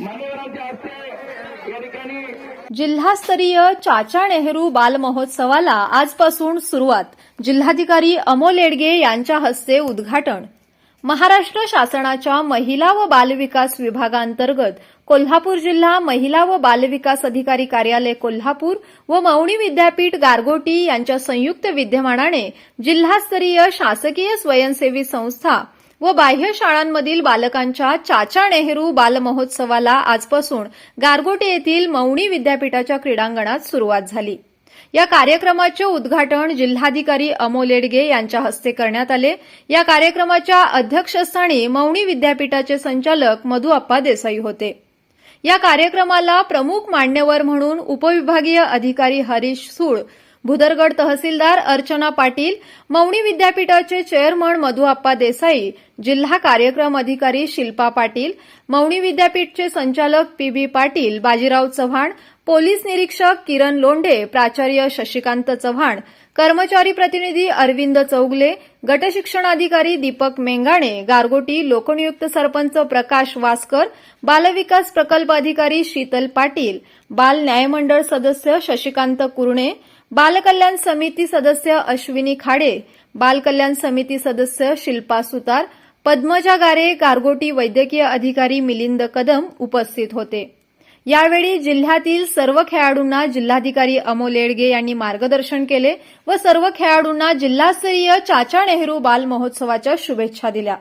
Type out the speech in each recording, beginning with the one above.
मान्यवरांच्या हस्ते या ठिकाणी जिल्हास्तरीय चाचा नेहरू बालमहोत्सवाला आजपासून सुरुवात. जिल्हाधिकारी अमोल येडगे यांच्या हस्ते उद्घाटन. महाराष्ट्र शासनाच्या महिला व बालविकास विभागांतर्गत कोल्हापूर जिल्हा महिला व बालविकास अधिकारी कार्यालय कोल्हापूर व मौणी विद्यापीठ गारगोटी यांच्या संयुक्त विद्यमानाने जिल्हास्तरीय शासकीय स्वयंसेवी संस्था व बाह्य शाळांमधील बालकांच्या चाचा नेहरू बालमहोत्सवाला आजपासून गारगोटे येथील मौणी विद्यापीठाच्या क्रीडांगणात सुरुवात झाली. या कार्यक्रमाचे उद्घाटन जिल्हाधिकारी अमोल येडगे यांच्या हस्ते करण्यात आले. या कार्यक्रमाच्या अध्यक्षस्थानी मौणी विद्यापीठाचे संचालक मधुअप्पा देसाई होते. या कार्यक्रमाला प्रमुख मान्यवर म्हणून उपविभागीय अधिकारी हरीश सूळ भुदरगड तहसीलदार अर्चना पाटील मौणी विद्यापीठाचे चेअरमन मधुआप्पा देसाई जिल्हा कार्यक्रम अधिकारी शिल्पा पाटील मौणी विद्यापीठचे संचालक P B Patil Bajirao Chavan police निरीक्षक किरण लोंढे प्राचार्य शशिकांत चव्हाण कर्मचारी प्रतिनिधी अरविंद चौगले गटशिक्षणाधिकारी दीपक मेंगाणे गारगोटी लोकनियुक्त सरपंच प्रकाश वासकर बालविकास प्रकल्प अधिकारी शीतल पाटील बाल न्यायमंडळ सदस्य शशिकांत कुरणे बालकल्याण समिती सदस्य अश्विनी खाडे बालकल्याण समिती सदस्य शिल्पा सुतार पद्मजा गारे गारगोटी वैद्यकीय अधिकारी मिलिंद कदम उपस्थित होते. यावेळी जिल्ह्यातील सर्व खेळाडूंना जिल्हाधिकारी अमोल येडगे यांनी मार्गदर्शन केले व सर्व खेळाडूंना जिल्हास्तरीय चाचा नेहरू बाल महोत्सवाच्या शुभेच्छा दिल्या.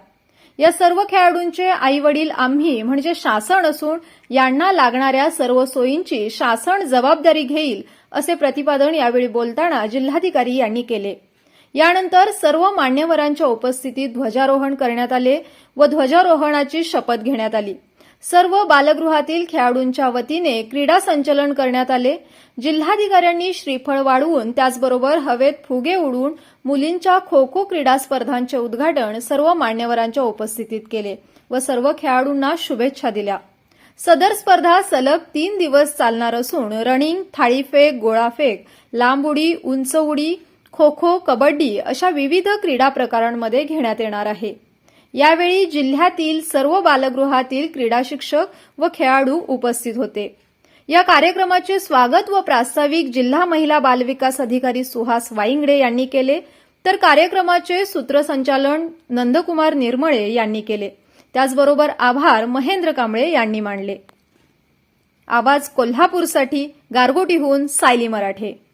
या सर्व खेळाडूंचे आई वडील आम्ही म्हणजे शासन असून यांना लागणाऱ्या सर्व सोयींची शासन जबाबदारी घेईल असे प्रतिपादन यावेळी बोलताना जिल्हाधिकारी यांनी केले. यानंतर सर्व मान्यवरांच्या उपस्थितीत ध्वजारोहण करण्यात आले व ध्वजारोहणाची शपथ घेण्यात आली. सर्व बालगृहातील खेळाडूंच्या वतीने क्रीडा संचलन करण्यात आले. जिल्हाधिकाऱ्यांनी श्रीफळ वाढवून त्याचबरोबर हवेत फुगे उडवून मुलींच्या खो खो क्रीडा स्पर्धांचे उद्घाटन सर्व मान्यवरांच्या उपस्थितीत केले व सर्व खेळाडूंना शुभेच्छा दिल्या. सदर स्पर्धा सलग तीन दिवस चालणार असून रनिंग थाळीफेक गोळाफेक लांब उडी उंच उडी खो खो कबड्डी अशा विविध क्रीडा प्रकारांमध्ये घेण्यात येणार आहे. यावेळी जिल्ह्यातील सर्व बालगृहातील क्रीडा शिक्षक व खेळाडू उपस्थित होते. या कार्यक्रमाचे स्वागत व प्रास्ताविक जिल्हा महिला बालविकास अधिकारी सुहास वाईंगडे यांनी केले. तर कार्यक्रमाचे सूत्रसंचालन नंदकुमार निर्मळे यांनी केले. त्याचबरोबर आभार महेंद्र कांबळे यांनी मांडले आवाज कोल्हापूरसाठी गारगोटीहून सायली मराठे.